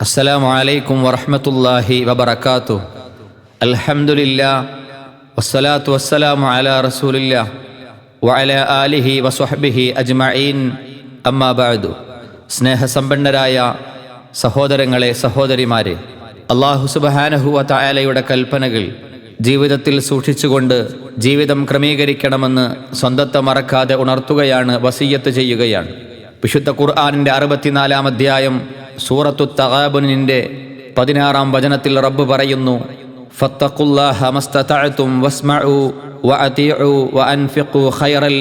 السلام عليكم ورحمة الله وبركاته الحمد لله والصلاة والسلام على رسول الله وعلى آله وصحبه أجمعين أما بعد സ്നേഹസമ്പന്നരായ സഹോദരങ്ങളെ സഹോദരിമാരെ അള്ളാഹു സുബഹാനഹുവ തായാലയുടെ കൽപ്പനകൾ ജീവിതത്തിൽ സൂക്ഷിച്ചുകൊണ്ട് ജീവിതം ക്രമീകരിക്കണമെന്ന് സ്വന്തത്തെ മറക്കാതെ ഉണർത്തുകയാണ് വസീയത്ത് ചെയ്യുകയാണ് വിശുദ്ധ ഖുർആാനിൻ്റെ അറുപത്തിനാലാം അധ്യായം സൂറത്തു തഹാബുനിന്റെ പതിനാറാം വചനത്തിൽ റബ്ബ് പറയുന്നു വസ്മഉ ഖൈറൻ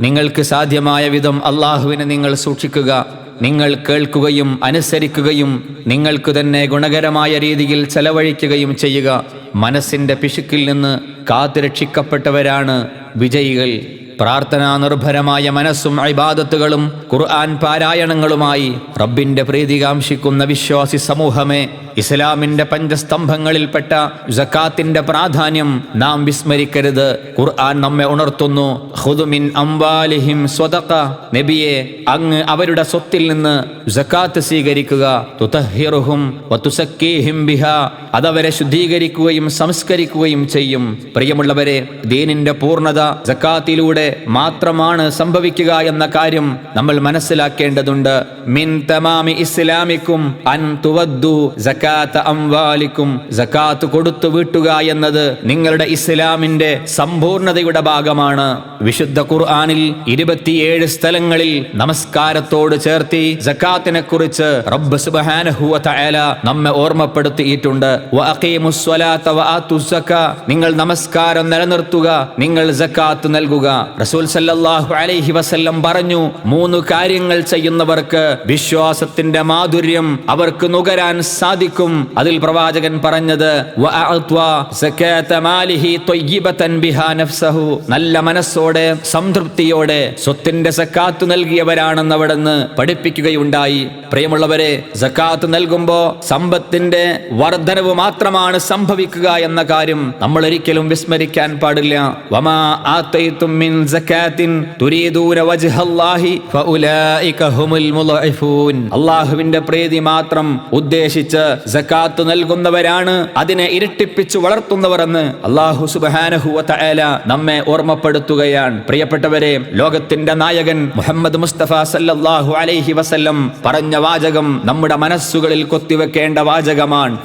നിങ്ങൾക്ക് സാധ്യമായ വിധം അള്ളാഹുവിനെ നിങ്ങൾ സൂക്ഷിക്കുക നിങ്ങൾ കേൾക്കുകയും അനുസരിക്കുകയും നിങ്ങൾക്ക് തന്നെ ഗുണകരമായ രീതിയിൽ ചെലവഴിക്കുകയും ചെയ്യുക. മനസ്സിന്റെ പിശുക്കിൽ നിന്ന് കാത്തുരക്ഷിക്കപ്പെട്ടവരാണ് വിജയികൾ. പ്രാർത്ഥനാ നിർഭരമായ മനസ്സും ഇബാദത്തുകളും ഖുർആൻ പാരായണങ്ങളുമായി റബ്ബിന്റെ പ്രീതി കാംക്ഷിക്കുന്ന വിശ്വാസി സമൂഹമേ ഇസ്ലാമിന്റെ പഞ്ചസ്തംഭങ്ങളിൽപ്പെട്ട ജക്കാത്തിന്റെ പ്രാധാന്യം നാം വിസ്മരിക്കരുത്. ഖുർആൻ നമ്മെ ഉണർത്തുന്നു. ഹുദുമിൻ അംബാലിഹിം സ്വതക്ക നബിയെ അങ്ങ് അവരുടെ സ്വത്തിൽ നിന്ന് ജക്കാത്ത് സ്വീകരിക്കുക. തുതഹിറുഹും വതുസക്കീഹിം ബിഹ. അതവരെ ശുദ്ധീകരിക്കുകയും സംസ്കരിക്കുകയും ചെയ്യും. പ്രിയമുള്ളവരെ ദീനിന്റെ പൂർണത ജക്കാത്തിലൂടെ മാത്രമാണ് സംഭവിക്കുക എന്ന കാര്യം നമ്മൾ മനസ്സിലാക്കേണ്ടതുണ്ട്. മിൻ തമാമി ഇസ്ലാമിക്കും അൻ അംവാലിക്കും. കൊടുത്തു വീട്ടുക എന്നത് നിങ്ങളുടെ ഇസ്ലാമിന്റെ സമ്പൂർണതയുടെ ഭാഗമാണ്. വിശുദ്ധ ഖുർആാനിൽ ഇരുപത്തിയേഴ് സ്ഥലങ്ങളിൽ നമസ്കാരത്തോട് ചേർത്തി സക്കാത്തിനെ കുറിച്ച് റബ്ബ് തആല നമ്മെ ഓർമ്മപ്പെടുത്തിയിട്ടുണ്ട്. നിങ്ങൾ നമസ്കാരം നിലനിർത്തുക നിങ്ങൾ സക്കാത്ത് നൽകുക. റസൂൽ സല്ലാഹു അലൈഹി വസല്ലം പറഞ്ഞു മൂന്ന് കാര്യങ്ങൾ ചെയ്യുന്നവർക്ക് വിശ്വാസത്തിന്റെ മാധുര്യം അവർക്ക് നുകരാൻ സാധിക്കും. അതിൽ പ്രവാചകൻ പറഞ്ഞത് നല്ല മനസ്സോടെ സംതൃപ്തിയോടെ സ്വത്തിന്റെ സക്കാത്ത് നൽകിയവരാണെന്ന് അവിടുന്ന് പഠിപ്പിക്കുകയുണ്ടായി. പ്രിയമുള്ളവരെ സക്കാത്ത് നൽകുമ്പോ സമ്പത്തിന്റെ വർധനവ് മാത്രമാണ് സംഭവിക്കുക എന്ന കാര്യം നമ്മൾ ഒരിക്കലും വിസ്മരിക്കാൻ പാടില്ല. വമാ ആ മിൻ തുരീദൂന വജ്ഹല്ലാഹി പ്രീതി മാത്രം ഉദ്ദേശിച്ച് സക്കാത്ത് നൽകുന്നവരാണ് അതിനെ ഇരട്ടിപ്പിച്ചു വളർത്തുന്നവർ എന്ന് അള്ളാഹു സുബ്ഹാനഹു നമ്മെ ഓർമ്മപ്പെടുത്തുകയാണ്. പ്രിയപ്പെട്ടവരെ ലോകത്തിന്റെ നായകൻ മുഹമ്മദ് മുസ്തഫ സല്ലല്ലാഹു അലൈഹി വസല്ലം പറഞ്ഞ വാചകം നമ്മുടെ മനസ്സുകളിൽ കൊത്തിവെക്കേണ്ട വാചകമാണ്.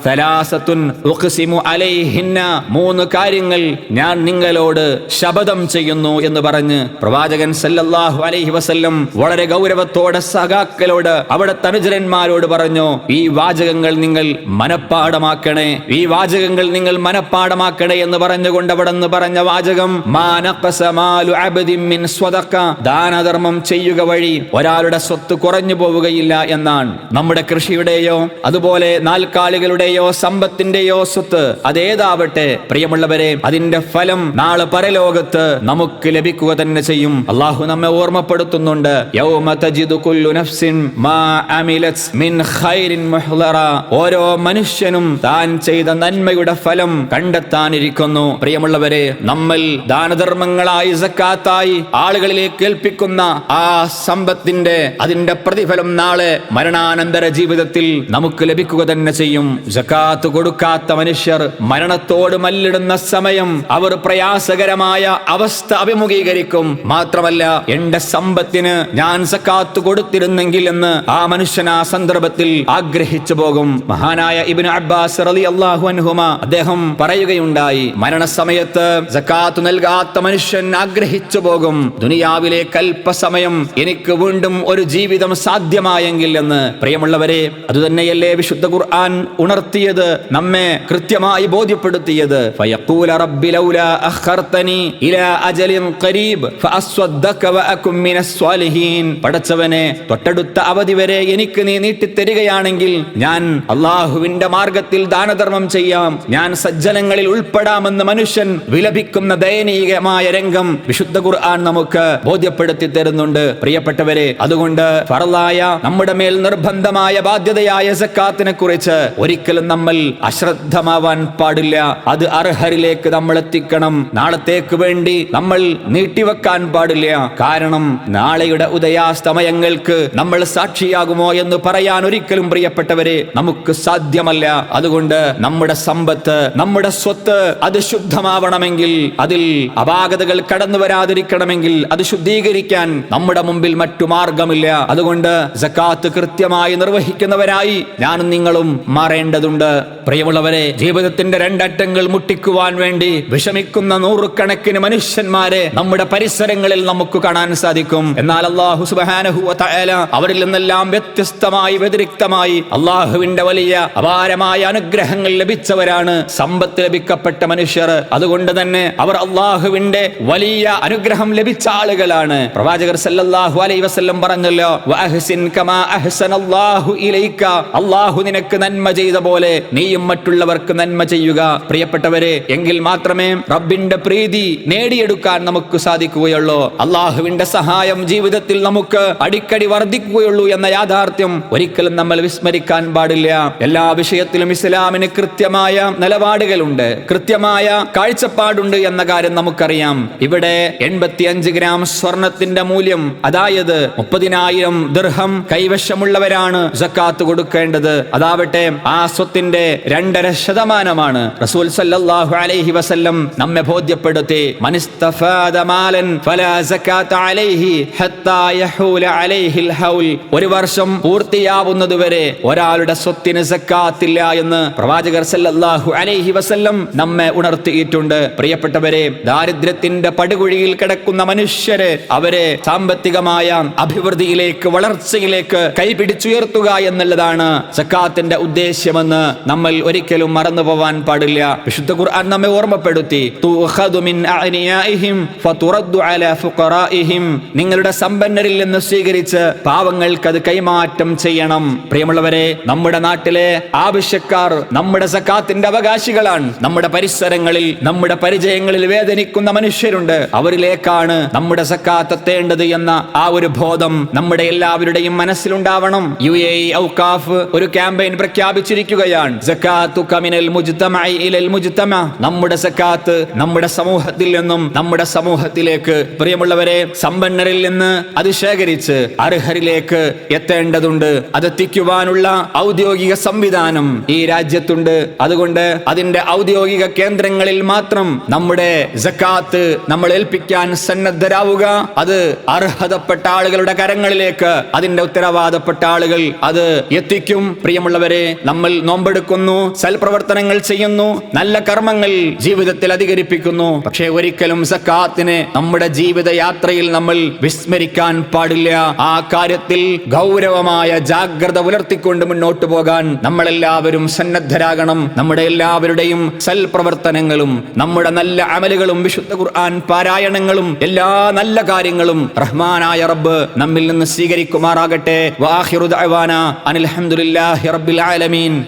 മൂന്ന് കാര്യങ്ങൾ ഞാൻ നിങ്ങളോട് ശപഥം ചെയ്യുന്നു എന്ന് പറഞ്ഞ് പ്രവാചകൻ സല്ലല്ലാഹു അലൈഹി വസല്ലം വളരെ ഗൗരവത്തോടെ സഖാക്കളോട് അവിടെ തനുജരന്മാരോട് പറഞ്ഞു ഈ വാചകങ്ങൾ നിങ്ങൾ മനപ്പാടമാക്കണേ ഈ വാചകങ്ങൾ നിങ്ങൾ മനപ്പാടമാക്കണേ എന്ന് പറഞ്ഞുകൊണ്ട് അവിടെ നിന്ന് പറഞ്ഞ വാചകം ദാനധർമ്മം ചെയ്യുക വഴി ഒരാളുടെ സ്വത്ത് കുറഞ്ഞു പോവുകയില്ല എന്നാണ്. നമ്മുടെ കൃഷിയുടെയോ അതുപോലെ നാൽക്കാലികളുടെയോ സമ്പത്തിന്റെയോ സ്വത്ത് അതേതാവട്ടെ പ്രിയമുള്ളവരെ അതിന്റെ ഫലം നാളെ പരലോകത്ത് നമുക്ക് ലഭിക്കുക തന്നെ ചെയ്യും. അള്ളാഹു നമ്മെ ഓർമ്മപ്പെടുത്തുന്നുണ്ട്. ഓരോ മനുഷ്യനും താൻ ചെയ്ത നന്മയുടെ ഫലം കണ്ടെത്താനിരിക്കുന്നു. പ്രിയമുള്ളവരെ നമ്മൾ ദാനധർമ്മങ്ങളായി സക്കാത്തായി ആളുകളിലേക്ക് ഏൽപ്പിക്കുന്ന ആ സമ്പത്തിന്റെ അതിന്റെ പ്രതിഫലം നാളെ മരണാനന്തര ജീവിതത്തിൽ നമുക്ക് ലഭിക്കുക തന്നെ ചെയ്യും. ജക്കാത്ത് കൊടുക്കാത്ത മനുഷ്യർ മരണത്തോട് മല്ലിടുന്ന സമയം അവർ പ്രയാസകരമായ അവസ്ഥ അഭിമുഖീകരിക്കും. മാത്രമല്ല എന്റെ സമ്പത്തിന് ഞാൻ സക്കാത്ത് കൊടുത്തിരുന്നെങ്കിൽ എന്ന് ആ മനുഷ്യൻ ആ സന്ദർഭത്തിൽ ആഗ്രഹിച്ചു പോകും. മഹാനായ ഇബിൻ അബ്ബാസ് റളിയല്ലാഹു അൻഹുമ അദ്ദേഹം പറയുകയുണ്ടായി മരണസമയത്ത് സക്കാത്ത് നൽകാത്ത മനുഷ്യൻ ആഗ്രഹിച്ചു പോകും. ദുനിയാവിലെ കൽപ്പസമയം എനിക്ക് വീണ്ടും ഒരു ജീവിതം സാധ്യമായെങ്കിൽ എന്ന്. പ്രിയമുള്ളവരെ അതുതന്നെയല്ലേ വിശുദ്ധ ഖുർആൻ ഉണർത്തിയത് നമ്മെ കൃത്യമായി ബോധ്യപ്പെടുത്തിയത്? ഫയഖൂല റബ്ബി ലൗലാ അഖർതനി ഇലാ അജലിൻ ഖരീബ്. പടച്ചവനെ തൊട്ടടുത്ത അവധി വരെ എനിക്ക് നീ നീട്ടിത്തരികയാണെങ്കിൽ ഞാൻ അള്ളാഹുവിന്റെ മാർഗത്തിൽ ദാനധർമ്മം ചെയ്യാം. ഞാൻ സജ്ജനങ്ങളിൽ ഉൾപ്പെടാമെന്ന് മനുഷ്യൻ വിലപിക്കുന്ന ദയനീയമായ രംഗം വിശുദ്ധ ഖുർആൻ നമുക്ക് ബോധ്യപ്പെടുത്തി തരുന്നുണ്ട്. പ്രിയപ്പെട്ടവരെ അതുകൊണ്ട് ഫറലായ നമ്മുടെ മേൽ നിർബന്ധമായ ബാധ്യതയായ സക്കാത്തിനെ കുറിച്ച് ഒരിക്കലും നമ്മൾ അശ്രദ്ധമാവാൻ പാടില്ല. അത് അർഹരിലേക്ക് നമ്മൾ എത്തിക്കണം നാളത്തേക്ക് വേണ്ടി നമ്മൾ നീട്ടിവെക്കാൻ പാടില്ല. കാരണം നാളെയുടെ ഉദയാസ്തമയങ്ങൾക്ക് നമ്മൾ സാക്ഷിയാകുമോ എന്ന് പറയാൻ ഒരിക്കലും പ്രിയപ്പെട്ടവരെ നമുക്ക് സാധ്യമല്ല. അതുകൊണ്ട് നമ്മുടെ സമ്പത്ത് നമ്മുടെ സ്വത്ത് അത് ശുദ്ധമാവണമെങ്കിൽ അതിൽ അപാകതകൾ കടന്നു വരാതിരിക്കണമെങ്കിൽ അത് ശുദ്ധീകരിക്കാൻ നമ്മുടെ മുമ്പിൽ മറ്റു മാർഗമില്ല. അതുകൊണ്ട് സക്കാത്ത് കൃത്യമായി നിർവഹിക്കുന്നവരായി ഞാനും നിങ്ങളും മാറേണ്ടതുണ്ട്. പ്രിയമുള്ളവരെ ജീവിതത്തിന്റെ രണ്ടറ്റങ്ങൾ മുട്ടിക്കുവാൻ വേണ്ടി വിഷമിക്കുന്ന നൂറുകണക്കിന് മനുഷ്യന്മാരെ നമ്മുടെ പരിസരങ്ങളിൽ നമുക്ക് കാണാൻ സാധിക്കും. എന്നാൽ അള്ളാഹു സുബ്ഹാനഹു വ തആല അവരിൽ നിന്നെല്ലാം വ്യത്യസ്തമായി വ്യതിരിക്തമായി അള്ളാഹുവിന്റെ വലിയ അപാരമായ അനുഗ്രഹങ്ങൾ ലഭിച്ചവരാണ് സമ്പത്ത് ലഭിക്കപ്പെട്ട മനുഷ്യർ. അതുകൊണ്ട് തന്നെ അവർ അള്ളാഹുവിന്റെ വലിയ അനുഗ്രഹം ലഭിച്ച ആളുകളാണ്. പ്രവാചകർ സല്ലല്ലാഹു അലൈഹി വസല്ലം പറഞ്ഞല്ലോ അള്ളാഹു നിനക്ക് നന്മ ചെയ്ത പോലെ നീയും മറ്റുള്ളവർക്ക് നന്മ ചെയ്യുക. പ്രിയപ്പെട്ടവരെ എങ്കിൽ മാത്രമേ റബ്ബിന്റെ പ്രീതി നേടിയെടുക്കാൻ നമുക്ക് സാധിക്കുകയുള്ളൂ. അള്ളാഹുവിന്റെ സഹായം ജീവിതത്തിൽ നമുക്ക് അടിക്കടി വർദ്ധിക്കുകയുള്ളൂ എന്ന യാഥാർത്ഥ്യം ഒരിക്കലും നമ്മൾ വിസ്മരിക്കാൻ പാടില്ല. എല്ലാ വിഷയത്തിലും ഇസ്ലാമിന് കൃത്യമായ നിലപാടുകളുണ്ട്. കൃത്യമായ കാഴ്ചപ്പാടുണ്ട് എന്ന കാര്യം നമുക്കറിയാം. ഇവിടെ എൺപത്തിയഞ്ച് ഗ്രാം സ്വർണത്തിന്റെ മൂല്യം അതായത് മുപ്പതിനായിരം ദീർഘം കൈവശമുള്ളവരാണ് ജക്കാത്ത് കൊടുക്കേണ്ടത്. അതാവട്ടെ ആ സ്വത്തിന്റെ രണ്ടര ശതമാനമാണ്. റസൂൽ സല്ലാഹു അലൈഹി വസല്ലം നമ്മെ ബോധ്യപ്പെടുത്തി. മനിസ്തഫാദ മാലൻ ഫലാ സക്കാത്ത അലൈഹി ഹത്താ യഹൂല അലൈഹിൽ ഹൗൽ. ഒരു വർഷം പൂർത്തിയാവുന്നതുവരെ ഒരാളുടെ സ്വത്തിന് സക്കാത്തില്ല എന്ന് പ്രവാചകർ സല്ലല്ലാഹു അലൈഹി വസല്ലം നമ്മെ ഉണർത്തിയിട്ടുണ്ട്. പ്രിയപ്പെട്ടവരെ ദാരിദ്ര്യത്തിന്റെ പടുകുഴിയിൽ കിടക്കുന്ന മനുഷ്യരെ അവരെ സാമ്പത്തികമായ അഭിവൃദ്ധിയിലേക്ക് വളർച്ചയിലേക്ക് കൈപിടിച്ചുയർത്തുക എന്നുള്ളതാണ് സക്കാത്തിന്റെ ഉദ്ദേശ്യമെന്ന് നമ്മൾ ഒരിക്കലും മറന്നു പോവാൻ പാടില്ല. വിശുദ്ധ ഖുർആൻ നമ്മെ ഓർമ്മപ്പെടുത്തി. ഫുഖറാഇഹിം. നിങ്ങളുടെ സമ്പന്നരിൽ നിന്ന് സ്വീകരിച്ച് പാവങ്ങൾക്ക് അത് കൈമാറ്റം ചെയ്യണം. പ്രിയമുള്ളവരെ നമ്മുടെ നാട്ടിലെ ആവശ്യക്കാർ നമ്മുടെ സക്കാത്തിന്റെ അവകാശികളാണ്. നമ്മുടെ പരിസരങ്ങളിൽ നമ്മുടെ പരിചയങ്ങളിൽ വേദനിക്കുന്ന മനുഷ്യരുണ്ട്. അവരിലേക്കാണ് നമ്മുടെ സക്കാത്ത് എത്തേണ്ടത് എന്ന ആ ഒരു ബോധം നമ്മുടെ എല്ലാവരുടെയും മനസ്സിലുണ്ടാവണം. യു എ ഔകാഫ് ഒരു ക്യാമ്പയിൻ പ്രഖ്യാപിച്ചിരിക്കുകയാണ്. നമ്മുടെ സക്കാത്ത് നമ്മുടെ സമൂഹത്തിൽ നിന്നും നമ്മുടെ സമൂഹത്തിലേക്ക് പ്രിയമുള്ളവരെ സമ്പന്നരിൽ നിന്ന് അത് ശേഖരിച്ച് അർഹരിലേക്ക് എത്തേണ്ടതുണ്ട്. അതെത്തിക്കുവാനുള്ള ഔദ്യോഗിക സംവിധാനം ഈ രാജ്യത്തുണ്ട്. അതുകൊണ്ട് അതിന്റെ ഔദ്യോഗിക കേന്ദ്രങ്ങളിൽ മാത്രം നമ്മുടെ ജക്കാത്ത് നമ്മൾ ഏൽപ്പിക്കാൻ സന്നദ്ധരാവുക. അത് അർഹതപ്പെട്ട ആളുകളുടെ കരങ്ങളിലേക്ക് അതിന്റെ ഉത്തരവാദപ്പെട്ട ആളുകൾ അത് എത്തിക്കും. പ്രിയമുള്ളവരെ നമ്മൾ നോമ്പെടുക്കുന്നു സൽപ്രവർത്തനങ്ങൾ ചെയ്യുന്നു നല്ല കർമ്മങ്ങൾ ജീവിതത്തിൽ അധികരിപ്പിക്കുന്നു. പക്ഷേ ഒരിക്കലും സക്കാത്തിനെ നമ്മുടെ ജീവിത യാത്രയിൽ നമ്മൾ വിസ്മരിക്കാൻ പാടില്ല. ആ കാര്യത്തിൽ ഗൗരവമായ ജാഗ്രത പുലർത്തിക്കൊണ്ട് മുന്നോട്ട് പോകാൻ നമ്മളെല്ലാവരും സന്നദ്ധരാകണം. നമ്മുടെ എല്ലാവരുടെയും സൽപ്രവർത്തനങ്ങളും നമ്മുടെ നല്ല അമലുകളും വിശുദ്ധ ഖുർആൻ പാരായണങ്ങളും എല്ലാ നല്ല കാര്യങ്ങളും റഹ്മാനായ റബ്ബ് നമ്മിൽ നിന്ന് സ്വീകരിക്കുമാറാകട്ടെ. വാഹിറുദ് അനിൽ റബ്ബിൽ ആലമീൻ.